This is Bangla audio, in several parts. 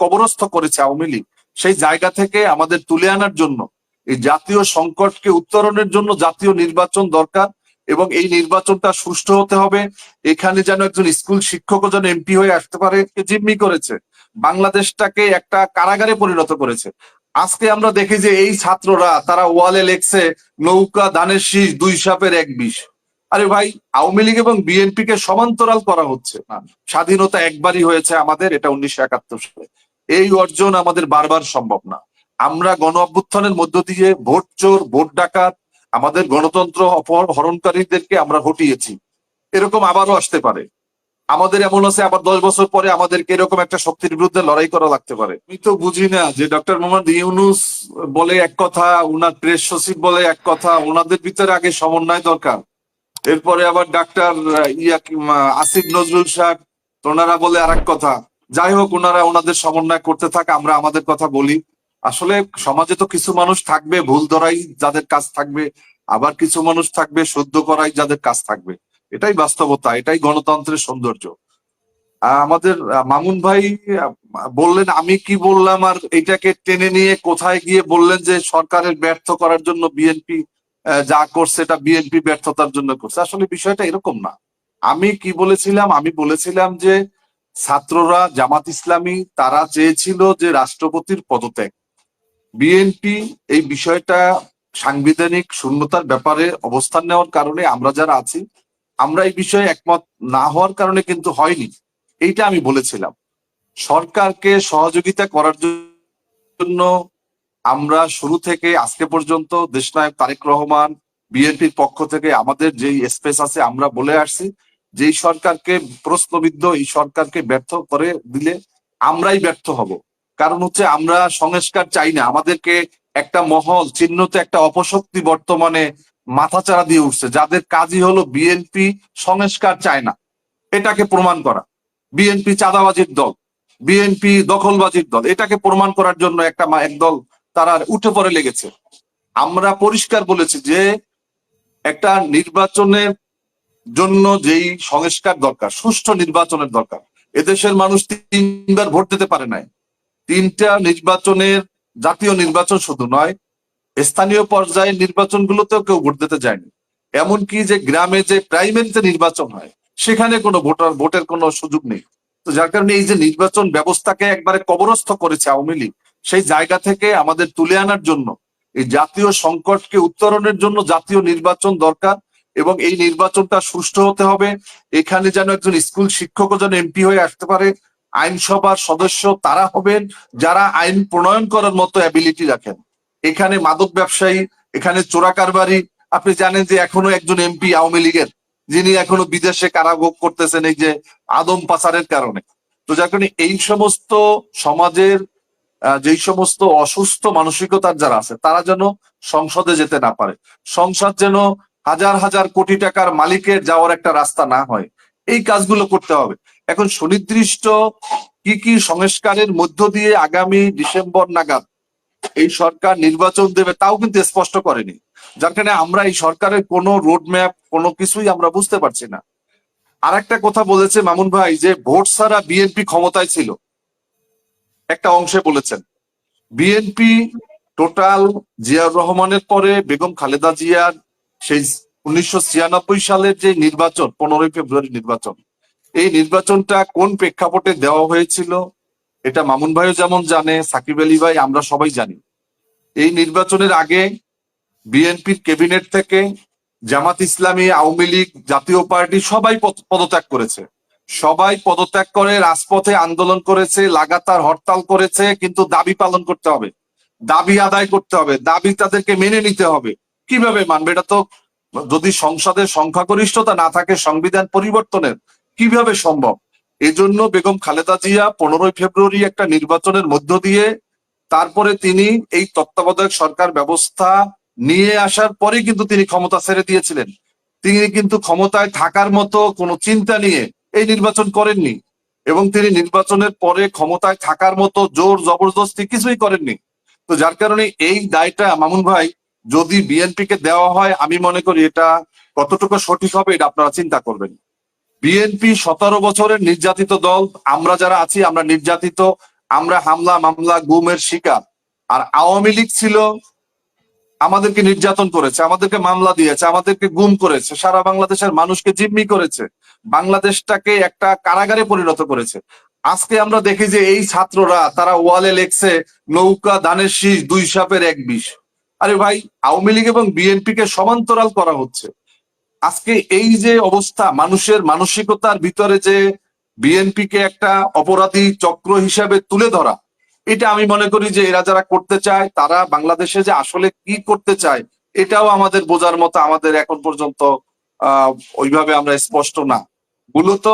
কবরস্থ করেছে আওয়ামী লীগ। সেই জায়গা থেকে আমাদের তুলে আনার জন্য, এই জাতীয় সংকটকে উত্তরণের জন্য জাতীয় নির্বাচন দরকার এবং এই নির্বাচনটা সুষ্ঠু হতে হবে। এখানে যেন একজন স্কুল শিক্ষকও যেন এমপি হয়ে আসতে পারে জিম্মি করেছে। বাংলাদেশটাকে একটা কারাগারে পরিণত করেছে। আজকে আমরা দেখি যে এই ছাত্ররা, তারা ওয়ালে লেখছে নৌকা দানের শীষ, দুই সাপের এক বিষ। আরে ভাই, আওয়ামী লীগ এবং বিএনপি কে সমান্তরাল করা হচ্ছে। না স্বাধীনতা একবারই হয়েছে আমাদের, এটা উনিশশো একাত্তর সালে। এই অর্জন আমাদের বারবার সম্ভব না। আমরা গণ অভ্যুত্থানের মধ্য দিয়ে ভোট চোর, ভোট ডাকাত, আমাদের গণতন্ত্র অপহরণকারীদেরকে আমরা হটিয়েছি। এরকম আবারও আসতে পারে। আমাদের এমন আছে, আবার দশ বছর পরে আমাদেরকে এরকম একটা শক্তির বিরুদ্ধে লড়াই করা লাগতে পারে। আমি তো বুঝি না যে ডক্টর মোহাম্মদ ইউনুস বলে এক কথা ওনার প্রেস সচিব বলে এক কথা ওনাদের ভিতরে আগে সমন্বয় দরকার। এরপরে আবার ডাক্তার ইয়া আসিফ নজরুল সাহেব, ওনারা বলে আর কথা, যাই হোক, ওনারা ওনাদের সমন্বয় করতে থাকে, আমরা আমাদের কথা বলি। আসলে সমাজে তো কিছু মানুষ থাকবে, ভুল ধরাই যাদের কাজ থাকবে, আবার কিছু মানুষ থাকবে শুদ্ধ করাই যাদের কাজ থাকবে। এটাই বাস্তবতা, এটাই গণতন্ত্রের সৌন্দর্য। আমাদের মামুন ভাই বললেন, আমি কি বললাম আর এটাকে টেনে নিয়ে কোথায় গিয়ে বললেন যে সরকারের ব্যর্থ করার জন্য বিএনপি যা করছে এটা বিএনপি ব্যর্থতার জন্য করছে। আসলে বিষয়টা এরকম না। আমি কি বলেছিলাম? আমি বলেছিলাম যে ছাত্ররা, জামাত ইসলামী, তারা চেয়েছিল যে রাষ্ট্রপতির পদত্যাগ। বিএনপি এই বিষয়টা সাংবিধানিক শূন্যতার ব্যাপারে অবস্থান নেওয়ার কারণে আমরা যারা আছি, আমরা এই বিষয়ে একমত না হওয়ার কারণে কিন্তু হয়নি। এইটা আমি বলেছিলাম। সরকারকে সহযোগিতা করার জন্য আমরা শুরু থেকে আজকে পর্যন্ত দেশনায়ক তারেক রহমান, বিএনপির পক্ষ থেকে আমাদের যেই স্পেস আছে আমরা বলে আসছি, যেই সরকারকে প্রশ্নবিদ্ধ, এই সরকারকে ব্যর্থ করে দিলে আমরাই ব্যর্থ হব। কারণ হচ্ছে আমরা সংস্কার চাই না, আমাদেরকে একটা মহল, চিহ্নিত একটা অপশক্তি বর্তমানে মাথাচাড়া দিয়ে উঠছে, যাদের কাজই হলো বিএনপি সংস্কার চায় না। এটাকে প্রমাণ করা। বিএনপি চাঁদাবাজির দল, বিএনপি দখলবাজির দল, এটাকে প্রমাণ করার জন্য একটা একদল তারা উঠে পড়ে লেগেছে। আমরা পরিষ্কার বলেছি যে একটা নির্বাচনের জন্য যেই সংস্কার দরকার, সুষ্ঠু নির্বাচনের দরকার, এদেশের মানুষ তিনবার ভোট দিতে পারে নাই। তিনটা নির্বাচনের জাতীয় নির্বাচন শুধু নয়, স্থানীয় পর্যায়ের নির্বাচনগুলোতেও কেউ ভোট দিতে যায়নি। এমনকি যে গ্রামে যে প্রাইমারিতে নির্বাচন হয়, সেখানে কোনো ভোটার, ভোটের কোনো সুযোগ নেই। তো যার কারণে এই যে নির্বাচন ব্যবস্থাকে একবারে কবরস্থ করেছে আওয়ামী লীগ সেই জায়গা থেকে আমাদের তুলে আনার জন্য, এই জাতীয় সংকটকে উত্তরণের জন্য জাতীয় নির্বাচন দরকার এবং এই নির্বাচনটা সুষ্ঠু হতে হবে। এখানে যেন একজন স্কুল শিক্ষকও যেন এমপি হয়ে আসতে পারে। আইনসভার সদস্য তারা হবেন যারা আইন প্রণয়ন করার মতো অ্যাবিলিটি রাখেন। এখানে মাদক ব্যবসায়ী, এখানে চোরা কারবারি। আপনি জানেন যে এখনও একজন এমপি আওয়ামী লীগের, যিনি এখনও বিদেশে কারাভোগ করতেছেন এই যে আদম পাচারের কারণে। তো যার এই সমস্ত সমাজের যেই সমস্ত অসুস্থ মানসিকতার যারা আছে, তারা যেন সংসদে যেতে না পারে। সংসদ যেন হাজার হাজার কোটি টাকার মালিকের যাওয়ার একটা রাস্তা না হয়, এই কাজগুলো করতে হবে। এখন সুনির্দিষ্ট কি কি সংস্কারের মধ্য দিয়ে আগামী ডিসেম্বর নাগাদ এই সরকার নির্বাচন দেবে, তাও কিন্তু স্পষ্ট করেনি। যার কারণে আমরা এই সরকারের কোনো রোড ম্যাপ কোনো কিছুই আমরা বুঝতে পারছি না। আর একটা কথা বলেছে মামুন ভাই যে ভোট ছাড়া বিএনপি ক্ষমতায় ছিল। একটা অংশে বলেছেন বিএনপি টোটাল জিয়াউর রহমানের পরে বেগম খালেদা জিয়ার সেই উনিশশো ছিয়ানব্বই সালের যে নির্বাচন, পনেরোই ফেব্রুয়ারি নির্বাচন, এই নির্বাচনটা কোন প্রেক্ষাপটে দেওয়া হয়েছিল এটা মামুন ভাইও যেমন জানে, সাকিব আলী ভাই আমরা সবাই জানি। এই নির্বাচনের আগে বিএনপির ক্যাবিনেট থেকে জামাত ইসলামী, আওয়ামী লীগ জাতীয় পার্টি সবাই পদ- পদত্যাগ করেছে। সবাই পদত্যাগ করে, রাজপথে আন্দোলন করেছে, লাগাতার হরতাল করেছে, কিন্তু দাবি পালন করতে হবে। দাবি আদায় করতে হবে, দাবি তাদেরকে মেনে নিতে হবে। কীভাবে মানবে এটা তো? যদি সংসদের সংখ্যাগরিষ্ঠতা না থাকে, সংবিধান পরিবর্তনের, কীভাবে সম্ভব? এজন্য বেগম খালেদা জিয়া পনেরোই ফেব্রুয়ারি একটা নির্বাচনের মধ্য দিয়ে, তারপরে তিনি এই তত্ত্বাবধায়ক সরকার ব্যবস্থা নিয়ে আসার পরে কিন্তু তিনি ক্ষমতা ছেড়ে দিয়েছিলেন। তিনি কিন্তু ক্ষমতায় থাকার মতো কোনো চিন্তা নিয়ে এই নির্বাচন করেননি। এবং তিনি নির্বাচনের পরে ক্ষমতায় থাকার মতো জোর জবরদস্তি কিছুই করেননি। তো যার কারণে এই দায়টা মামুন ভাই, যদি বিএনপি কে দেওয়া হয়, আমি মনে করি এটা কতটুকু সঠিক হবে এটা আপনারা চিন্তা করবেন। বিএনপি সতেরো বছরের নির্যাতিত দল, আমরা যারা আছি, আমরা নির্যাতিত, আমরা হামলা, মামলা, গুমের শিকার। আর আওয়ামী লীগ ছিল, আমাদেরকে নির্যাতন করেছে, আমাদেরকে মামলা দিয়েছে, আমাদেরকে গুম করেছে, সারা বাংলাদেশের মানুষকে জিম্মি করেছে। বাংলাদেশটাকে একটা কারাগারে পরিণত করেছে। আজকে আমরা দেখি যে এই ছাত্ররা, তারা ওয়ালে লেখছে, নৌকা দানের শীষ, দুই সাপের এক বিষ। আরে ভাই, আওয়ামী লীগ এবং বিএনপি কে সমান্তরাল করা হচ্ছে। আজকে এই যে অবস্থা, মানুষের মানসিকতার ভিতরে যে বিএনপি কে একটা অপরাধী চক্র হিসাবে তুলে ধরা, এটা আমি মনে করি যে এরা যারা করতে চায়, তারা বাংলাদেশে যে আসলে কি করতে চায়, এটাও আমাদের বোঝার মতো আমাদের এখন পর্যন্ত, আহ, ওইভাবে আমরা স্পষ্ট না। মূলত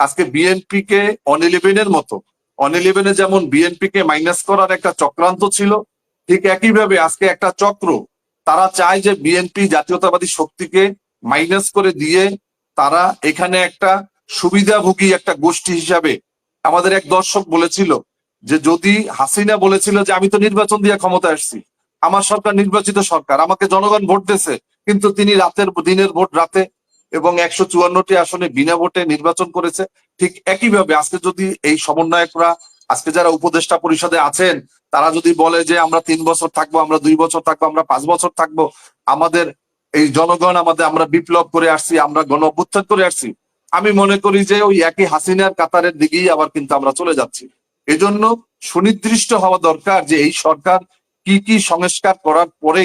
আজকে বিএনপি কে অন ইলেভেনের মতো অন ইলেভেনে যেমন বিএনপি কে মাইনাস করার একটা চক্রান্ত ছিল, ঠিক একইভাবে আজকে একটা চক্র, তারা চায় যে বিএনপি জাতীয়তাবাদী শক্তিকে মাইনাস করে দিয়ে তারা এখানে একটা সুবিধাভোগী একটা গোষ্ঠী হিসাবে, আমাদের এক দর্শক বলেছিল যে যদি হাসিনা বলেছিল যে আমি তো নির্বাচন দিয়ে ক্ষমতা আসছি, আমার সরকার নির্বাচিত সরকার, আমাকে জনগণ ভোট দিয়েছে, কিন্তু তিনি রাতের দিনের ভোট রাতে এবং একশো চুয়ান্নটি আসনে বিনা ভোটে নির্বাচন করেছে। ঠিক একইভাবে আজকে যদি এই সমন্বয়করা, আজকে যারা উপদেষ্টা পরিষদে আছেন, তারা যদি বলে যে আমরা তিন বছর থাকব, আমরা দুই বছর থাকব, আমরা পাঁচ বছর থাকব, আমাদের এই জনগণ আমাদের, আমরা বিপ্লব করে আসছি, আমরা গণ অভ্যুত্থান করে আসছি, আমি মনে করি যে ওই একই হাসিনার কাতারের দিকেই আবার কিন্তু আমরা চলে যাচ্ছি। এজন্য সুনির্দিষ্ট হওয়া দরকার যে এই সরকার কি কি সংস্কার করার পরে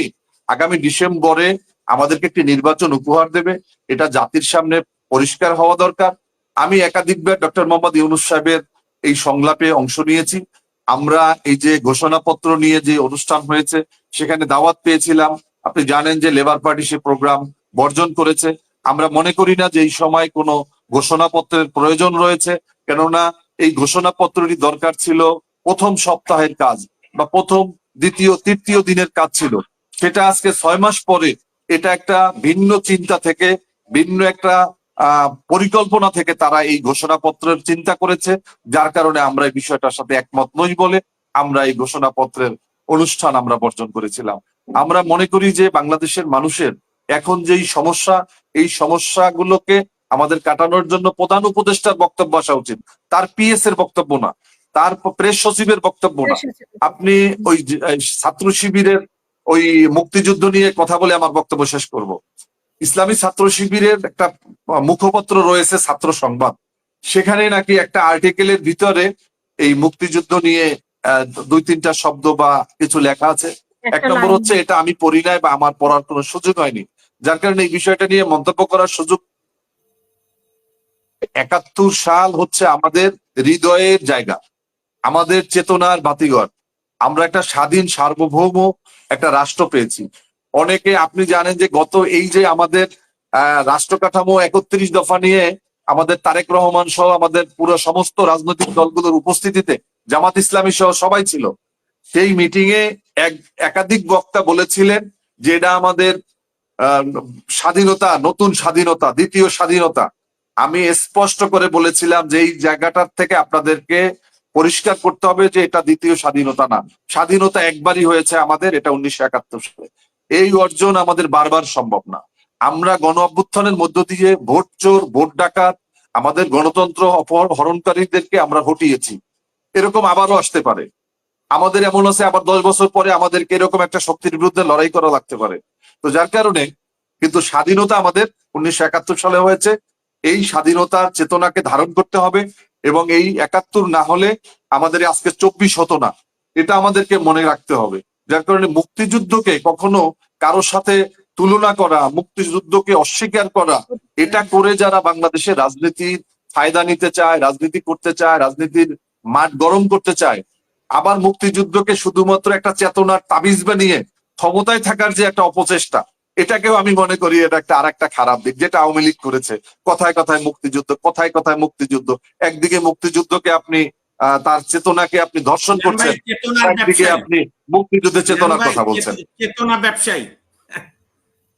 আগামী ডিসেম্বরে আমাদেরকে একটি নির্বাচন উপহার দেবে, এটা জাতির সামনে পরিষ্কার হওয়া দরকার। আমি একাধিকবার ডক্টর মোহাম্মদ ইউনুস সাহেবের এই সংলাপে অংশ নিয়েছি। আমরা এই যে ঘোষণাপত্র নিয়ে যে অনুষ্ঠান হয়েছে, সেখানে দাওয়াত পেয়েছিলাম। আপনি জানেন যে লেবার পার্টি সে প্রোগ্রাম বর্জন করেছে। আমরা মনে করি না যে এই সময় কোনো ঘোষণাপত্রের প্রয়োজন রয়েছে, কেননা এই ঘোষণাপত্রটি দরকার ছিল প্রথম সপ্তাহের কাজ বা প্রথম, দ্বিতীয়, তৃতীয় দিনের কাজ ছিল। সেটা আজকে ছয় মাস পরে এটা একটা ভিন্ন চিন্তা থেকে ভিন্ন একটা আহ পরিকল্পনা থেকে তারা এই ঘোষণাপত্রের চিন্তা করেছে। যার কারণে আমরা এই বিষয়টার সাথে একমত নই বলে আমরা এই ঘোষণাপত্রের অনুষ্ঠান আমরা বর্জন করেছিলাম। আমরা মনে করি যে বাংলাদেশের মানুষের এখন যেই সমস্যা এই সমস্যাগুলোকে আমাদের কাটানোর জন্য প্রধান উপদেষ্টার বক্তব্য আসা উচিত। তার পিএস এর বক্তব্য না তার প্রেস সচিবের বক্তব্য না। আপনি ওই ছাত্র শিবিরের ওই মুক্তিযুদ্ধ নিয়ে কথা বলে আমার বক্তব্য শেষ করব। ইসলামী ছাত্র শিবিরের একটা মুখপত্র রয়েছে ছাত্র সংবাদ। সেখানে নাকি একটা আর্টিকেলের ভিতরে এই মুক্তিযুদ্ধ নিয়ে দুই তিনটা শব্দ বা কিছু লেখা আছে। এক নম্বর হচ্ছে এটা আমি পড়ি নাই বা আমার পড়ার কোনো সুযোগ হয়নি। যার কারণে এই বিষয়টা নিয়ে মন্তব্য করার সুযোগ একাত্তর সাল হচ্ছে আমাদের হৃদয়ের জায়গা আমাদের চেতনার বাতিঘর। আমরা একটা স্বাধীন সার্বভৌম একটা রাষ্ট্র পেয়েছি। অনেকে আপনি জানেন যে গত এই যে আমাদের রাষ্ট্র কাঠামো একত্রিশ দফা নিয়ে আমাদের তারেক রহমান সহ আমাদের পুরো সমস্ত রাজনৈতিক দলগুলোর উপস্থিতিতে, জামাত ইসলামী সহ সবাই ছিল। সেই মিটিং এ এক, একাধিক বক্তা বলেছিলেন যে এটা আমাদের স্বাধীনতা, নতুন স্বাধীনতা, দ্বিতীয় স্বাধীনতা। আমি স্পষ্ট করে বলেছিলাম যে এই জায়গাটার থেকে আপনাদেরকে পরিষ্কার করতে হবে যে এটা দ্বিতীয় স্বাধীনতা না। স্বাধীনতা একবারই হয়েছে আমাদের, এটা উনিশশো একাত্তর সালে। এই অর্জন আমাদের বারবার সম্ভব না। আমরা গণ অভ্যুত্থানের মধ্য দিয়ে ভোট চোর, ভোট ডাকাত, আমাদের গণতন্ত্র অপহরণকারীদেরকে আমরা হটিয়েছি। এরকম আবারও আসতে পারে। আমাদের এমন আছে, আবার দশ বছর পরে আমাদেরকে এরকম একটা শক্তির বিরুদ্ধে লড়াই করা লাগতে পারে। তো যার কারণে কিন্তু স্বাধীনতা আমাদের উনিশশো একাত্তর সালে হয়েছে। এই স্বাধীনতার চেতনাকে ধারণ করতে হবে। এবং এই একাত্তর না হলে আমাদের আজকে চব্বিশ হতো না। এটা আমাদেরকে মনে রাখতে হবে। যার কারণে মুক্তিযুদ্ধকে কখনো কারোর সাথে তুলনা করা, মুক্তিযুদ্ধকে অস্বীকার করা, এটা করে যারা বাংলাদেশের রাজনীতির ফায়দা নিতে চায়, রাজনীতি করতে চায়, রাজনীতির মাঠ গরম করতে চায়, আবার মুক্তিযুদ্ধকে শুধুমাত্র একটা চেতনার তাবিজ বানিয়ে ক্ষমতায় থাকার যে একটা অপচেষ্টা এটাকেও আমি মনে করি এটা একটা আর একটা খারাপ দিক যেটা আওয়ামী লীগ করেছে। কথায় কথায় মুক্তিযুদ্ধ কথায় কথায় মুক্তিযুদ্ধ। একদিকে মুক্তিযুদ্ধকে আপনি তার চেতনাকে আপনি ধর্ষণ করছেন একদিকে আপনি মুক্তিযুদ্ধের চেতনার কথা বলছেন। চেতনা ব্যবসায়ী।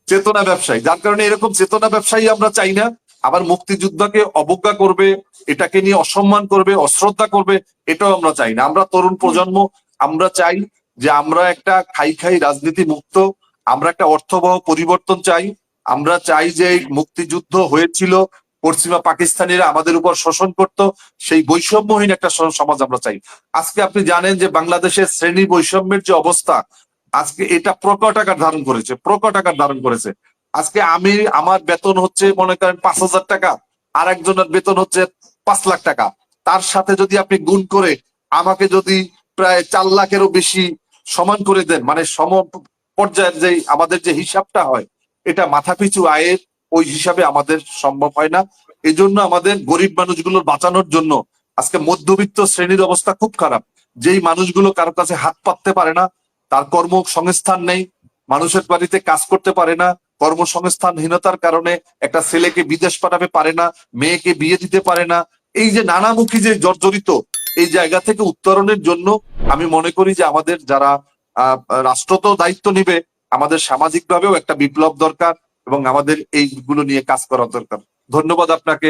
চেতনা ব্যবসায়ী যার কারণে এরকম চেতনা ব্যবসায়ী আমরা চাই না। আবার মুক্তিযুদ্ধকে অবজ্ঞা করবে এটাকে নিয়ে অসম্মান করবে অশ্রদ্ধা করবে এটাও আমরা চাই না। আমরা তরুণ প্রজন্ম আমরা চাই যে আমরা একটা খাই খাই রাজনীতি মুক্ত আমরা একটা অর্থবহ পরিবর্তন চাই। আমরা চাই যে মুক্তিযুদ্ধ হয়েছিল, পশ্চিমা পাকিস্তানিরা আমাদের উপর শোষণ করত, সেই বৈষম্যহীন একটা সমাজ আমরা চাই। আজকে আপনি জানেন যে বাংলাদেশের শ্রেণি বৈষম্যের যে অবস্থা, আজকে এটা প্রকট আকার ধারণ করেছে, প্রকট আকার ধারণ করেছে। আজকে আমি, আমার বেতন হচ্ছে, মনে করেন, পাঁচ হাজার টাকা, আর একজনের বেতন হচ্ছে পাঁচ লাখ টাকা। তার সাথে যদি আপনি গুণ করে আমাকে যদি প্রায় চার লাখেরও বেশি সমান করে দেন মানে সম পর্যায়ের যে আমাদের যে হিসাবটা হয়, এটা মাথাপিছু আয়ের ওই হিসাবে আমাদের সম্ভব হয় না। এই জন্য আমাদের গরিব মানুষগুলোর বাঁচানোর জন্য আজকে মধ্যবিত্ত শ্রেণির অবস্থা খুব খারাপ। যেই মানুষগুলো কারও কাছে হাত পাততে পারে না, তার কর্মসংস্থান নেই, মানুষের বাড়িতে কাজ করতে পারে না, কর্মসংস্থানহীনতার কারণে একটা ছেলেকে বিদেশ পাঠাতে পারে না, মেয়েকে বিয়ে দিতে পারে না। এই যে নানামুখী যে জর্জরিত এই জায়গা থেকে উত্তরণের জন্য আমি মনে করি যে আমাদের যারা রাষ্ট্র তো দায়িত্ব নিবে, আমাদের সামাজিকভাবেও একটা বিপ্লব দরকার এবং আমাদের এইগুলো নিয়ে কাজ করা দরকার। ধন্যবাদ আপনাকে।